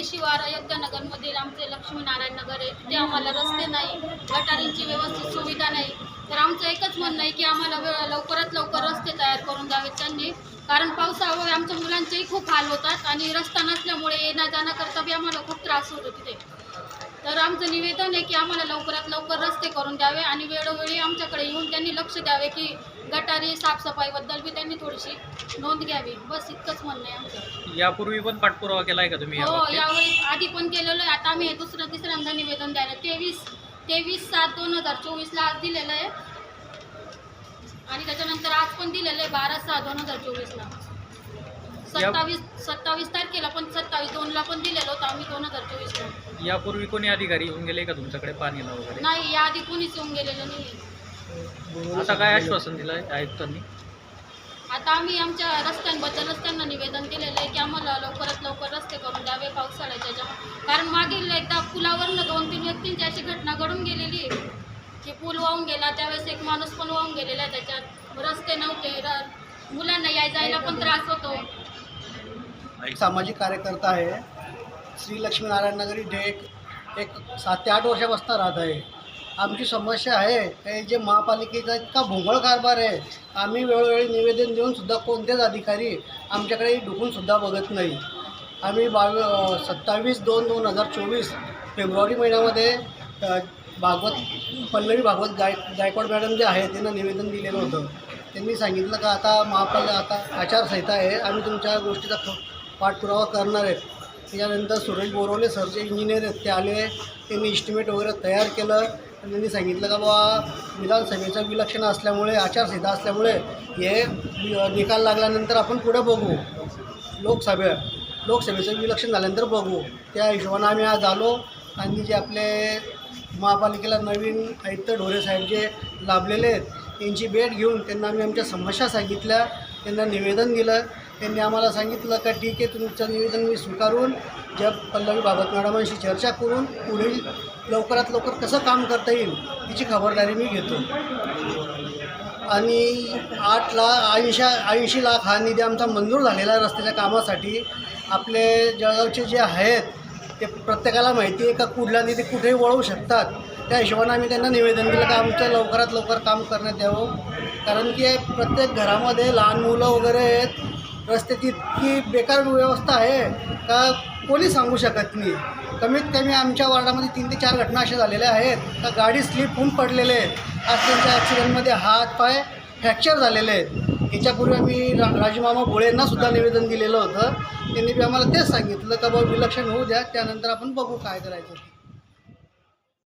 खेडी शिवार अयोध्यानगरमधील आमचे लक्ष्मीनारायण नगर आहे. तिथे आम्हाला रस्ते नाही गटारींची व्यवस्थित सुविधा नाही. तर आमचं एकच म्हणणं आहे की आम्हाला लवकरात लवकर रस्ते तयार करून द्यावेत त्यांनी. कारण पावसामुळे आमच्या मुलांचेही खूप हाल होतात आणि रस्ता नसल्यामुळे येण्या जाण्याकरता बी आम्हाला खूप त्रास होतो तिथे. तर आमचं निवेदन आहे की आम्हाला लवकरात लवकर रस्ते करून द्यावे आणि वेळोवेळी आमच्याकडे येऊन त्यांनी लक्ष द्यावे की गटारी साफसफाईबद्दल बी त्यांनी थोडीशी नोंद घ्यावी. बस इतकंच म्हणणं आहे आमचं. यापूर्वी पण पाठपुरावा केलाय का तुम्ही हो? यावेळी आधी पण केलेलं आहे. आता आम्ही हे दुसरं तिसऱ्यांदा निवेदन द्यायला तेवीस तेवीस सात दोन हजार चोवीसला आज दिलेलं आहे. आणि त्याच्यानंतर आज पण दिलेलं आहे बारा सहा दोन हजार चोवीसला. सत्तावीस सत्तावीस तारखेला पण सत्तावीस दोनला पण दिलेलं होतं आम्ही दोन हजार चोवीसला. यापूर्वी कोणी अधिकारी येऊन गेले का तुमच्याकडे पाणीला वगैरे? नाही याआधी कुणीच येऊन गेलेलं नाही आता काय आश्वासन दिलंय आयुक्तांनी? आता आम्ही आमच्या रस्त्यांबद्दलच त्यांना निवेदन दिलेलं आहे की आम्हाला लवकरात लवकर रस्ते करून द्यावे पावसाळ्याच्या ज्या कारण मागील एकदा पुलावरनं दोन तीन व्यक्तींची अशी घटना घडून गेलेली. आहे की पूल वाहून गेला त्यावेळेस एक माणूस पण वाहून गेलेला आहे त्याच्यात. रस्ते नव्हते र- मुलांना याय जायला पण त्रास होतो. एक सामाजिक कार्यकर्ता आहे. श्री लक्ष्मीनारायण नगर एक एक सात ते आठ वर्षापासून राहत आहे. आमची समस्या आहे. हे जे महापालिकेचा इतका भोंगळ कारभार आहे. आम्ही वेळोवेळी निवेदन देऊन सुद्धा कोणतेच अधिकारी आमच्याकडे ढुकूनसुद्धा बघत नाही. आम्ही बावी सत्तावीस दोन दोन हजार चोवीस फेब्रुवारी महिन्यामध्ये भागवत पल्लवी भागवत गाय गायकवाड मॅडम जे आहे त्यांना निवेदन दिलेलं होतं. त्यांनी सांगितलं का आता महापाल आता आचारसंहिता आहे. आम्ही तुमच्या गोष्टीचा पाठपुरावा करणार आहे. त्याच्यानंतर सुरेश बोरवले सरचे इंजिनियर आहेत ते आले. त्यांनी इस्टिमेट वगैरे तयार केलं. त्यांनी सांगितलं का बाबा विधानसभेचं विलक्षण असल्यामुळे आचारसंहिता असल्यामुळे हे निकाल लागल्यानंतर आपण पुढे बघू. लोकसभे लोकसभेचं विलक्षण झाल्यानंतर बघू. त्या हिशोबानं आम्ही आज आलो आणि जे आपले महापालिकेला नवीन आयुक्त ढोरे साहेब जे लाभलेले आहेत त्यांची भेट घेऊन त्यांना आम्ही आमच्या समस्या सांगितल्या त्यांना निवेदन दिलं. त्यांनी आम्हाला सांगितलं का ठीक आहे तुमचं निवेदन मी स्वीकारून ज्या पल्लवी बाबत मॅडमांशी चर्चा करून पुढील लवकरात लवकर कसं काम करता येईल याची खबरदारी मी घेतो. आणि आठ लाख ऐंशी ऐंशी लाख हा निधी आमचा मंजूर झालेला रस्त्याच्या कामासाठी. आपले जळगावचे जे आहेत ते प्रत्येकाला माहिती आहे का कुठला निधी कुठेही वळवू शकतात. त्या हिशोबाने आम्ही त्यांना निवेदन दिलं का आमचं लवकरात लवकर काम करण्यात यावं. कारण की प्रत्येक घरामध्ये लहान मुलं वगैरे आहेत रस्त्याची इतकी बेकार व्यवस्था आहे का कोणी सांगू शकत नाही? कमीत कमी आमच्या वार्डामध्ये तीन ते चार घटना अशा झालेल्या आहेत. का गाडी स्लिप होऊन पडलेले आहेत. आज त्यांच्या ॲक्सिडेंटमध्ये हात पाय फ्रॅक्चर झालेले आहेत. याच्यापूर्वी आम्ही रा राजमामा भोळेंना सुद्धा निवेदन दिलेलं होतं. त्यांनी बी आम्हाला तेच सांगितलं का बाबा विलक्षण होऊ द्या त्यानंतर आपण बघू काय करायचं